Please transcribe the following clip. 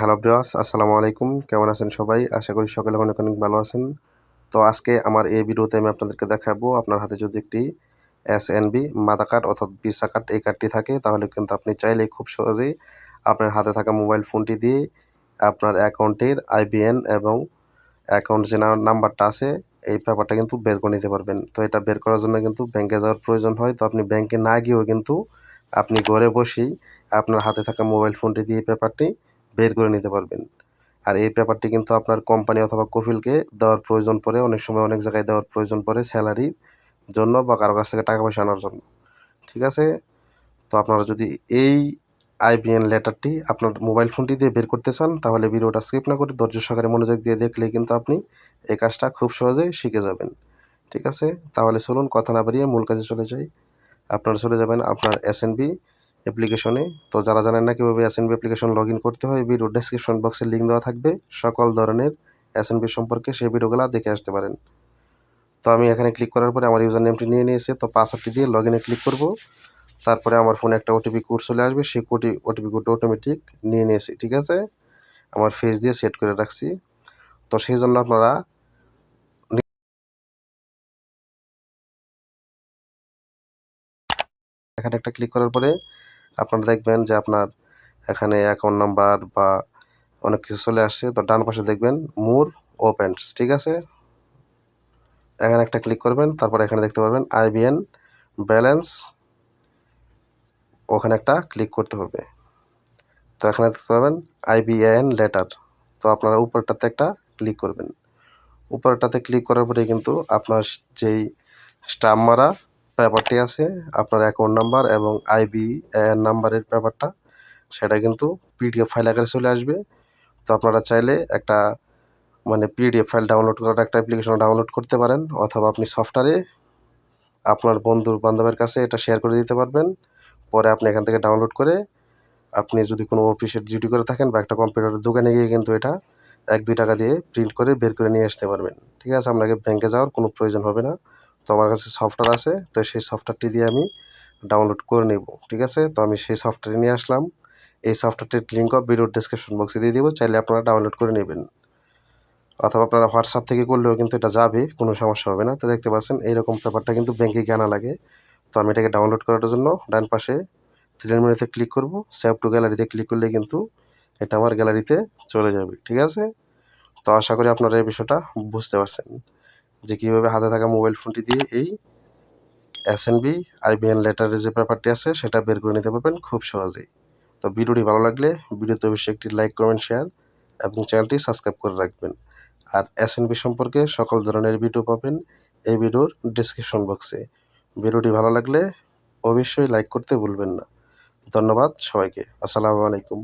Hello ব্রিয়াস আসসালামু আলাইকুম। কেমন আছেন সবাই? আশা করি সকলে অনেক অনেক ভালো আছেন। তো আজকে আমার এই ভিডিওতে আমি আপনাদেরকে দেখাবো, আপনার হাতে যদি একটি এস এন বি মাদা কার্ড অর্থাৎ ভিসা কার্ড এই কার্ডটি থাকে, তাহলে কিন্তু আপনি চাইলেই খুব সহজেই আপনার হাতে থাকা মোবাইল ফোনটি দিয়ে আপনার অ্যাকাউন্টের আইবিএন এবং অ্যাকাউন্ট যে নাম্বারটা আছে, এই ব্যাপারটা কিন্তু বের করে নিতে পারবেন। তো এটা বের করার জন্য কিন্তু ব্যাংকে যাওয়ার প্রয়োজন হয়। তো আপনি ব্যাংকে না গিয়েও কিন্তু আপনি ঘরে বসেই আপনার হাতে থাকা মোবাইল ফোনটি দিয়ে পেপারটি বের করে নিতে পারবেন। আর এই পেপারটি কিন্তু আপনার কোম্পানি অথবা কফিলকে দেওয়ার প্রয়োজন পড়ে, অনেক সময় অনেক জায়গায় দেওয়ার প্রয়োজন পড়ে স্যালারির জন্য বা কারও কাছ থেকে টাকা পয়সা আনার জন্য। ঠিক আছে? তো আপনারা যদি এই আইবিএন লেটারটি আপনার মোবাইল ফোনটি দিয়ে বের করতে চান, তাহলে ভিডিওটা স্কিপ না করে ধৈর্য সহকারে মনোযোগ দিয়ে দেখলে কিন্তু আপনি এই কাজটা খুব সহজেই শিখে যাবেন। ঠিক আছে? তাহলে চলুন কথা না বাড়িয়ে মূল কাজে চলে যাই। আপনারা চলে যাবেন আপনার এস অ্যাপ্লিকেশনে তো যারা জানেন না কীভাবে এস অ্যাপ্লিকেশন লগ ইন করতে হয় ভিডিও ডেসক্রিপশন বক্সে লিঙ্ক দেওয়া থাকবে। সকল ধরনের এস সম্পর্কে সেই ভিডিওগুলো দেখে আসতে পারেন। তো আমি এখানে ক্লিক করার পরে আমার ইউজার নেমটি নিয়ে নিয়েছে। তো পাসওয়ার্ডটি দিয়ে লগ ইনে ক্লিক করব। তারপরে আমার ফোনে একটা ওটিপি কোড চলে আসবে। সেই কোটি ওটিপি কোডটা অটোমেটিক নিয়ে নিয়েছি, ঠিক আছে? আমার ফেস দিয়ে সেট করে রাখছি। তো সেই জন্য আপনারা এখানে একটা ক্লিক করার পরে আপনারা দেখবেন যে আপনার এখানে অ্যাকাউন্ট নাম্বার বা অনেক কিছু চলে আসছে তো ডান পাশে দেখবেন, মোর ওপেন্স ঠিক আছে? এখানে একটা ক্লিক করবেন, তারপর এখানে দেখতে পারবেন আইবিএন ব্যালেন্স ওখানে একটা ক্লিক করতে হবে। তো এখানে দেখতে পাবেন আইবিএন লেটার তো আপনারা উপরটাতে একটা ক্লিক করবেন। উপরটাতে ক্লিক করার পরে কিন্তু আপনার যেই স্টাম্প মারা পেপারটি আছে, আপনার অ্যাকাউন্ট নাম্বার এবং আইবি নাম্বারের পেপারটা সেটা কিন্তু পিডিএফ ফাইল আকারে চলে আসবে। তো আপনারা চাইলে একটা মানে পিডিএফ ফাইল ডাউনলোড করার একটা অ্যাপ্লিকেশন ডাউনলোড করতে পারেন, অথবা আপনি সফটওয়্যারে আপনার বন্ধুর বান্ধবের কাছে এটা শেয়ার করে দিতে পারবেন। পরে আপনি এখান থেকে ডাউনলোড করে আপনি যদি কোনো অফিসের ডিউটি করে থাকেন বা একটা কম্পিউটারের দোকানে গিয়ে কিন্তু এটা এক দুই টাকা দিয়ে প্রিন্ট করে বের করে নিয়ে আসতে পারবেন। ঠিক আছে, আপনাকে ব্যাংকে যাওয়ার কোনো প্রয়োজন হবে না। তো আমার কাছে সফটওয়্যার আছে, তো সেই সফটওয়্যারটি দিয়ে আমি ডাউনলোড করে নেব, ঠিক আছে? তো আমি সেই সফটওয়্যার নিয়ে আসলাম। এই সফটওয়্যারটির লিঙ্ক অফ ভিডিওর ডিসক্রিপশন বক্সে দিয়ে দেবো, চাইলে আপনারা ডাউনলোড করে নেবেন। অথবা আপনারা হোয়াটসঅ্যাপ থেকে করলেও কিন্তু এটা যাবে, কোনো সমস্যা হবে না। তো দেখতে পাচ্ছেন, এইরকম পেপারটা কিন্তু ব্যাংকে কেনা লাগে। তো আমি এটাকে ডাউনলোড করার জন্য ডান পাশে থ্রি মেনুতে ক্লিক করব। সেভ টু গ্যালারিতে ক্লিক করলে কিন্তু এটা আমার গ্যালারিতে চলে যাবে, ঠিক আছে? তো আশা করি আপনারা এই বিষয়টা বুঝতে পারছেন। যে কীভাবে হাতে থাকা মোবাইল ফোনটি দিয়ে এই এস এন বি আইবিএন লেটারের যে পেপারটি আছে, সেটা বের করে নিতে পারবেন খুব সহজেই। তো ভিডিওটি ভালো লাগলে ভিডিওতে অবশ্যই একটি লাইক কমেন্ট শেয়ার এবং চ্যানেলটি সাবস্ক্রাইব করে রাখবেন। আর এস এন বি সম্পর্কে সকল ধরনের ভিডিও পাবেন এই ভিডিওর ডিসক্রিপশন বক্সে ভিডিওটি ভালো লাগলে অবশ্যই লাইক করতে ভুলবেন না। ধন্যবাদ সবাইকে। আসসালামু আলাইকুম।